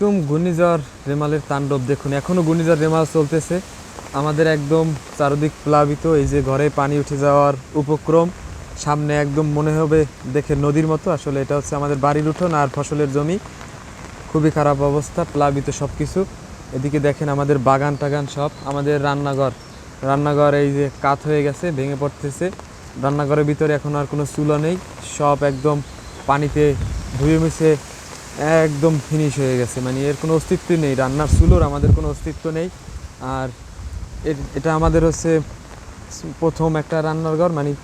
আলাইকুম, ঘূর্ণিঝড় রেমালের তাণ্ডব। দেখুন এখনও ঘূর্ণিঝড় রেমাল চলতেছে। আমাদের একদম চারদিক প্লাবিত, এই যে ঘরে পানি উঠে যাওয়ার উপক্রম। সামনে একদম মনে হবে দেখে নদীর মতো। আসলে এটা হচ্ছে আমাদের বাড়ির উঠোন আর ফসলের জমি। খুবই খারাপ অবস্থা, প্লাবিত সব কিছু এদিকে দেখেন আমাদের বাগান টাগান সব। আমাদের রান্নাঘর। রান্নাঘর এই যে কাত হয়ে গেছে, ভেঙে পড়তেছে। রান্নাঘরের ভিতরে এখন আর কোনো চুলো নেই। সব একদম পানিতে ধুয়ে মুছে একদম ফিনিশ হয়ে গেছে। মানে এর কোনো অস্তিত্বই নেই। রান্নার চুলোর আমাদের কোনো অস্তিত্ব নেই। আর এটা আমাদের হচ্ছে প্রথম একটা রান্নার ঘর মানে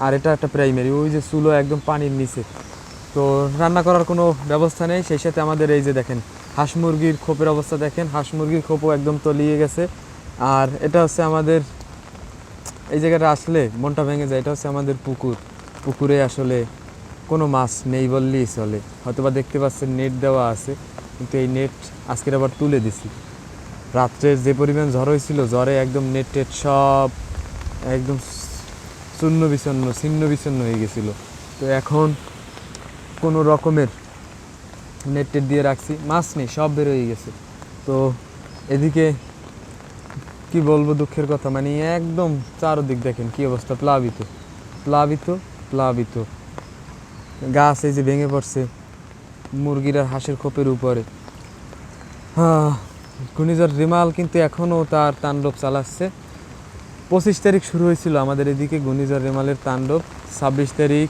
আর এটা একটা প্রাইমারি ওই যে চুলো একদম পানির নিচে। তো রান্না করার কোনো ব্যবস্থা নেই। সেই সাথে আমাদের এই যে দেখেন, হাঁস মুরগির খোপের অবস্থা দেখেন। হাঁস মুরগির খোপও একদম তলিয়ে গেছে। আর এটা হচ্ছে আমাদের, এই জায়গাটা আসলে মনটা ভেঙে যায়। এটা হচ্ছে আমাদের পুকুর। পুকুরে আসলে কোনো মাছ নেই বললেই চলে। হয়তোবা দেখতে পাচ্ছেন নেট দেওয়া আছে, কিন্তু এই নেট আজকের আবার তুলে দিছি। রাত্রের যে পরিমাণ ঝড় হয়েছিল, ঝড়ে একদম নেট টেট সব একদম শূন্য বিচ্ছন্ন ছিন্ন বিচ্ছন্ন হয়ে গেছিল। তো এখন কোনো রকমের নেট টেট দিয়ে রাখছি। মাছ নেই, সব বের হয়ে গেছে। তো এদিকে কি বলব দুঃখের কথা? মানে একদম চারদিক দেখেন কি অবস্থা। প্লাবিত প্লাবিত প্লাবিত। গাছ এই যে ভেঙে পড়ছে, মুরগির আর হাঁসের খোপের উপরে। হ্যাঁ ঘূর্ণিঝড় রিমাল কিন্তু এখনও তার তাণ্ডব চালাচ্ছে। পঁচিশ তারিখ শুরু হয়েছিল আমাদের এদিকে ঘূর্ণিঝড় রেমালের তাণ্ডব। ছাব্বিশ তারিখ,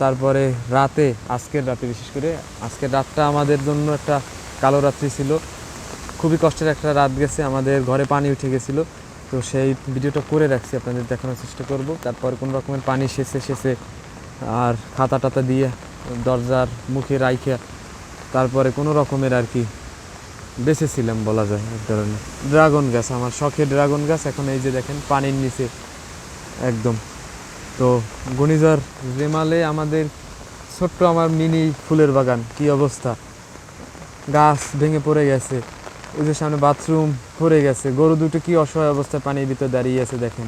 তারপরে রাতে, আজকের রাতে বিশেষ করে, আজকের রাতটা আমাদের জন্য একটা কালো রাত্রি ছিল। খুবই কষ্টের একটা রাত গেছে, আমাদের ঘরে পানি উঠে গেছিল। তো সেই ভিডিওটা করে রাখছি, আপনাদের দেখানোর চেষ্টা করব। তারপর কোনো রকমের পানি সেচে সেচে আর খাতা টাতা দিয়ে দরজার মুখে রাইখে তারপরে কোনো রকমের আর কি বেঁচেছিলাম বলা যায় এক ধরনের। ড্রাগন গাছ, আমার শখের ড্রাগন গাছ। এখন এই যে দেখেন, পানির নিচে একদম। তো ঘূর্ণিঝড় রেমালে আমাদের ছোট্ট আমার মিনি ফুলের বাগান, কি অবস্থা? গাছ ভেঙে পড়ে গেছে ওই যে সামনে বাথরুম পড়ে গেছে। গরু দুটো কি অসহায় অবস্থায় পানির ভিতর দাঁড়িয়ে আছে দেখেন।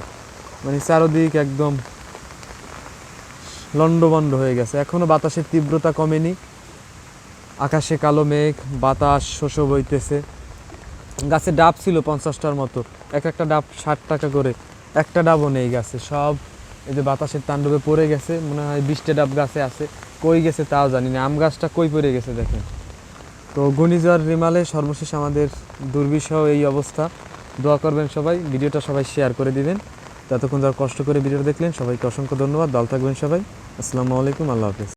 মানে চারদিক একদম লন্ডবন্ড হয়ে গেছে। এখনও বাতাসের তীব্রতা কমেনি। আকাশে কালো মেঘ, বাতাস শোষ বইতেছে গাছে ডাব ছিল পঞ্চাশটার মতো। এক একটা ডাব ষাট টাকা করে। একটা ডাবও নেই গাছে। সব এই যে বাতাসের তাণ্ডবে পড়ে গেছে। মনে হয় বিশটা ডাব গাছে আছে। কই গেছে তাও জানি না। আম গাছটা কই পড়ে গেছে দেখেন। তো ঘূর্ণিঝড় রিমালে সর্বশেষ আমাদের দুর্বিষহ এই অবস্থা। দোয়া করবেন সবাই। ভিডিওটা সবাই শেয়ার করে দিবেন। ততক্ষণ যারা কষ্ট করে ভিডিও দেখলেন, সবাইকে অসংখ্য ধন্যবাদ। দল থাকবেন সবাই। আসসালামু আলাইকুম, আল্লাহ হাফিজ।